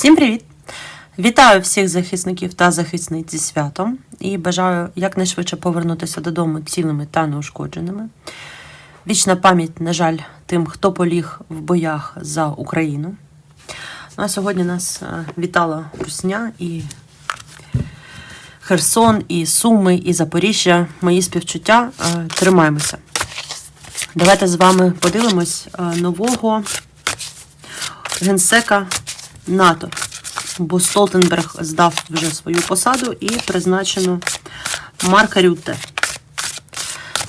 Всім привіт! Вітаю всіх захисників та захисниць зі святом і бажаю якнайшвидше повернутися додому цілими та неушкодженими. Вічна пам'ять, на жаль, тим, хто поліг в боях за Україну. Ну, а сьогодні нас е, вітала Русня і Херсон, і Суми, і Запоріжжя. Мої співчуття. Е, Тримаємося. Давайте з вами подивимось е, нового генсека НАТО. Бо Столтенберг здав вже свою посаду і призначено Марка Рютте.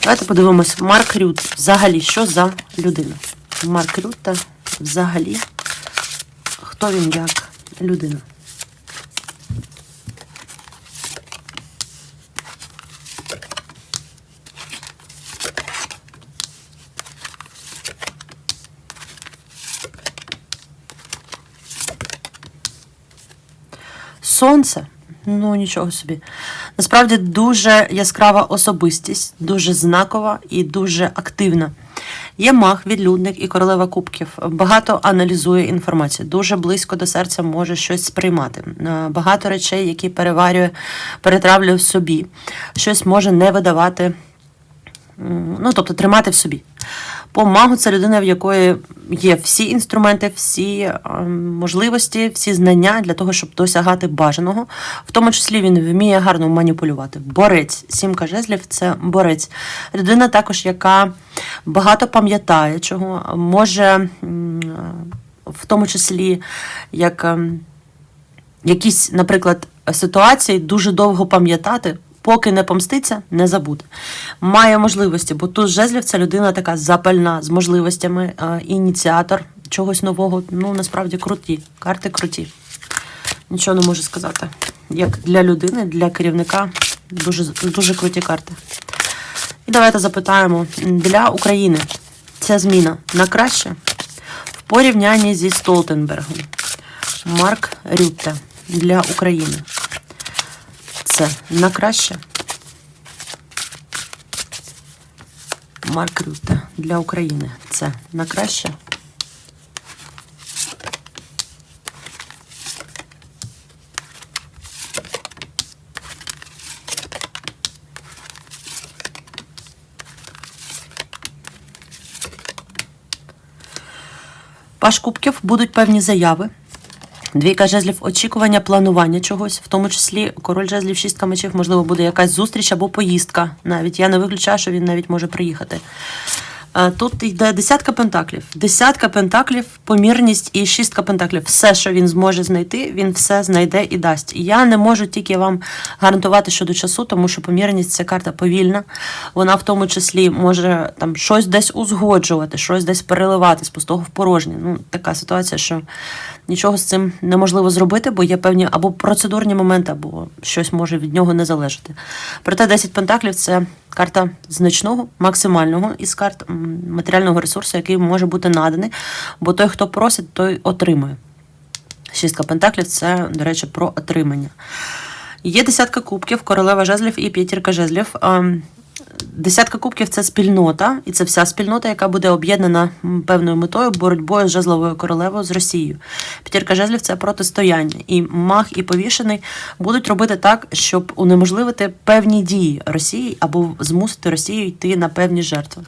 Давайте подивимось, Марк Рютте взагалі, що за людина? Марк Рютте взагалі, хто він як людина? Сонце. Ну, нічого собі. Насправді дуже яскрава особистість, дуже знакова і дуже активна. Є маг, відлюдник і королева кубків. Багато аналізує інформацію, дуже близько до серця може щось сприймати. Е, Багато речей, які переварює, перетравлює в собі, щось може не видавати, ну тобто тримати в собі. По магу це людина, в якої є всі інструменти, всі е, можливості, всі знання для того, щоб досягати бажаного. В тому числі він вміє гарно маніпулювати. Борець, сімка жезлів це борець. Людина також, яка багато пам'ятає, чого може, в тому числі, як ем, якісь, наприклад, ситуації дуже довго пам'ятати. Поки не помститься, не забуде. Має можливості, бо тут жезлів це людина така запальна з можливостями, е, ініціатор чогось нового. Ну, насправді круті. Карти круті. Нічого не можу сказати. Як для людини, для керівника дуже, дуже круті карти. І давайте запитаємо: для України ця зміна на краще в порівнянні зі Столтенбергом. Марк Рютте для України. Це на краще. Марк Рютте для України. Це на краще. Паш Кубків будуть певні заяви. Двійка жезлів очікування, планування чогось, в тому числі король жезлів, шістка мечів, можливо, буде якась зустріч або поїздка. Навіть я не виключаю, що він навіть може приїхати. Е, Тут йде десятка пентаклів. Десятка пентаклів, помірність і шістка пентаклів. Все, що він зможе знайти, він все знайде і дасть. Я не можу тільки вам гарантувати щодо часу, тому що помірність це карта повільна. Вона в тому числі може там щось десь узгоджувати, щось десь переливати з пустого в порожнє. Ну, така ситуація, що нічого з цим неможливо зробити, бо є певні або процедурні моменти, або щось може від нього не залежати. Проте 10 пентаклів це карта значного, максимального із карт матеріального ресурсу, який може бути наданий, бо той, хто просить, той отримує. Шістка пентаклів це, до речі, про отримання. Є десятка кубків, королева жезлів і п'ятірка жезлів. Десятка кубків це спільнота, і це вся спільнота, яка буде об'єднана певною метою боротьбою з жезловою королевою з Росією. П'ятірка жезлів це протистояння. І маг, і повішений будуть робити так, щоб унеможливити певні дії Росії або змусити Росію йти на певні жертви.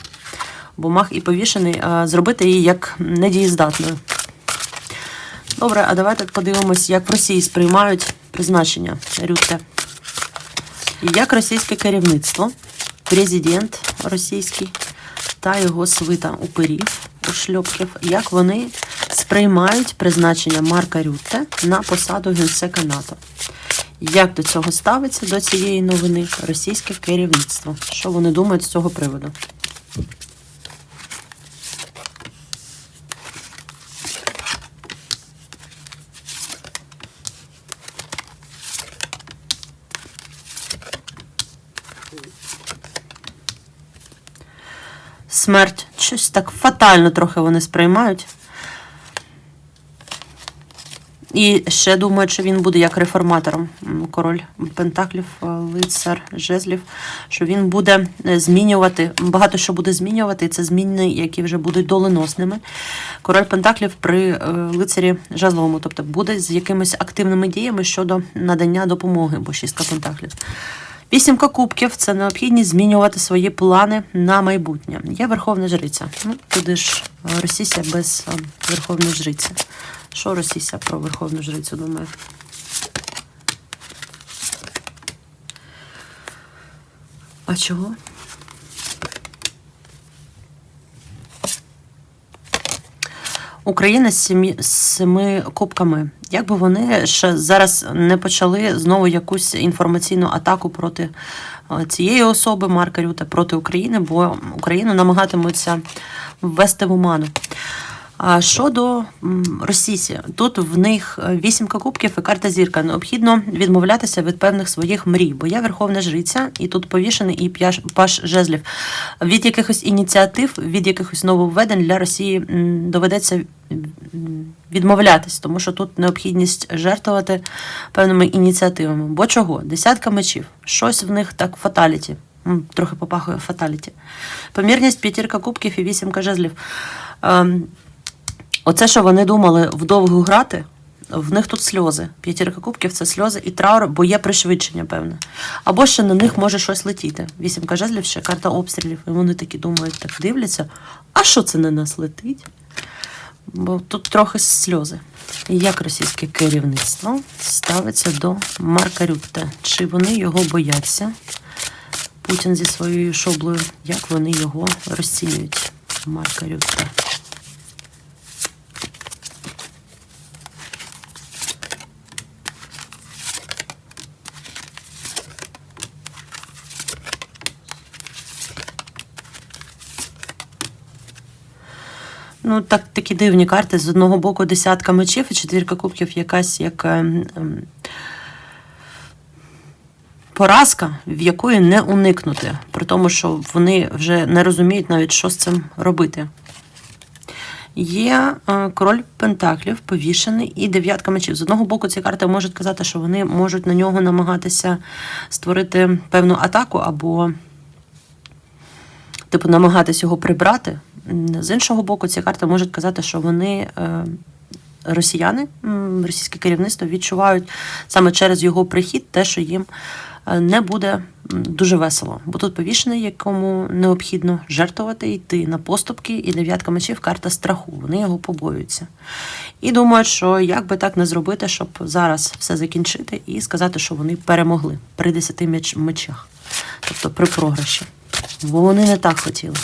Бо маг і повішений зробити її як недієздатною. Добре, а давайте подивимось, як в Росії сприймають призначення Рютте. І як російське керівництво, президент російський та його свита уперів шльопків, як вони сприймають призначення Марка Рютте на посаду генсека НАТО. Як до цього ставиться до цієї новини російське керівництво? Що вони думають з цього приводу? Смерть. Щось так фатально трохи вони сприймають. І ще думають, що він буде як реформатором. Король Пентаклів, е, лицар жезлів, що він буде е, змінювати, багато що буде змінювати, і це зміни, які вже будуть доленосними. Король Пентаклів при е, лицарі жезловому, тобто буде з якимись активними діями щодо надання допомоги, бо шістка Пентаклів. Вісімка кубків це необхідність змінювати свої плани на майбутнє. Я верховна жриця. Ну, туди ж Росіся Російся без е, верховної жриці. Що Російся про верховну жрицю думає? А чого? Україна з сімі з семи кубками. Якби вони ще зараз не почали знову якусь інформаційну атаку проти е, цієї особи Марка Рюта проти України, бо Україну намагатимуться ввести в оману. А щодо Росісі, тут в них е, вісімка кубків і карта зірка. Необхідно відмовлятися від певних своїх мрій, бо я верховна жриця, і тут повішений і паш жезлів. Від якихось ініціатив, від якихось нововведень для Росії доведеться відмовлятись, тому що тут необхідність жертвувати певними ініціативами. Бо чого? Десятка мечів. Щось в них так фаталіті. Трохи попахує фаталіті. Помірність п'ятірка кубків і вісімка жезлів. Оце, що вони думали вдовгу грати, в них тут сльози. П'ятірка кубків це сльози і траур, бо є пришвидшення, певне. Або ще на них може щось летіти. Вісімка жезлів, ще карта обстрілів. І вони такі думають, так дивляться. А що це на нас летить? Бо тут трохи сльози. Як російське керівництво ставиться до Марка Рютте? Чи вони його бояться? Путін зі своєю шоблею, як вони його розцінюють? Марка Рютте. Ну, так, такі дивні карти. З одного боку десятка мечів і четвірка кубків якась як ем, ем, поразка, в якої не уникнути. При тому, що вони вже не розуміють навіть, що з цим робити. Є е, король Пентаклів повішений і дев'ятка мечів. З одного боку, ці карти можуть казати, що вони можуть на нього намагатися створити певну атаку або типу, намагатись його прибрати. З іншого боку, ці карти можуть казати, що вони. е, Росіяни, російське керівництво відчувають саме через його прихід те, що їм е, не буде дуже весело. Бо тут повішений, якому необхідно жертвувати, йти на поступки, і дев'ятка мечів карта страху. Вони його побоюються. І думають, що як би так не зробити, щоб зараз все закінчити і сказати, що вони перемогли при десяти меч- мечах, тобто при програші. Бо вони не так хотіли.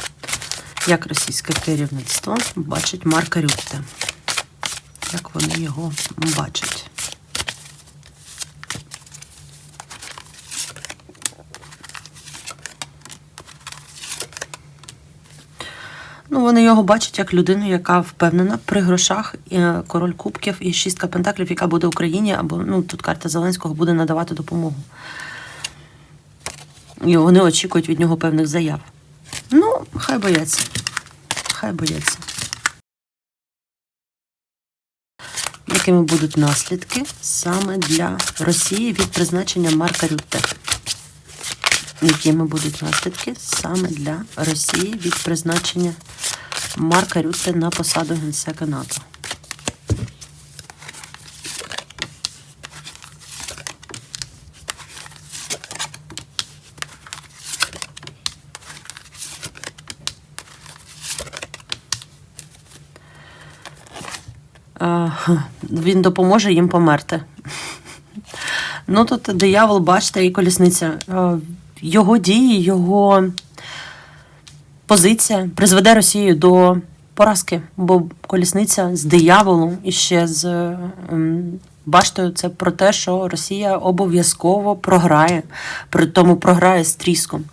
Як російське керівництво бачить Марка Рютте. Як вони його бачать. Ну, вони його бачать як людину, яка впевнена при грошах, е, король кубків і шістка пентаклів, яка буде Україні, або ну тут карта Зеленського буде надавати допомогу. І вони очікують від нього певних заяв. Ну, хай бояться. Хай бояться. Якими будуть наслідки саме для Росії від призначення Марка Рютте? Якими будуть наслідки саме для Росії від призначення Марка Рютте на посаду генсека НАТО? Він допоможе їм померти. Ну тут диявол, бачите, і колісниця. Його дії, його позиція призведе Росію до поразки, бо колісниця з дияволом і ще з ем, баштою це про те, що Росія обов'язково програє, при тому програє з тріском.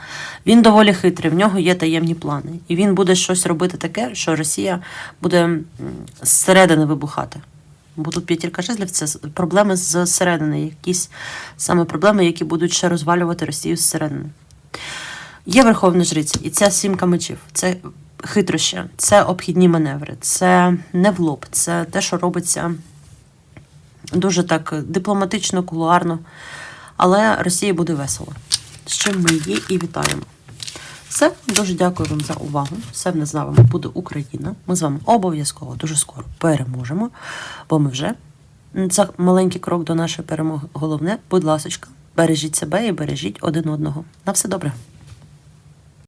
Він доволі хитрий, в нього є таємні плани. І він буде щось робити таке, що Росія буде зсередини вибухати. Бо тут п'ятірка жезлів це проблеми зсередини, якісь саме проблеми, які будуть ще розвалювати Росію зсередини. Є верховна жриця, і ця сімка мечів. Це хитрощі, це обхідні маневри, це не в лоб, це те, що робиться дуже так дипломатично, кулуарно. Але Росії буде весело. З чим ми її і вітаємо. Все, дуже дякую вам за увагу. Все в нас з вами буде Україна. Ми з вами обов'язково дуже скоро переможемо, бо ми вже це маленький крок до нашої перемоги. Головне, будь ласочка, бережіть себе і бережіть один одного. На все добре.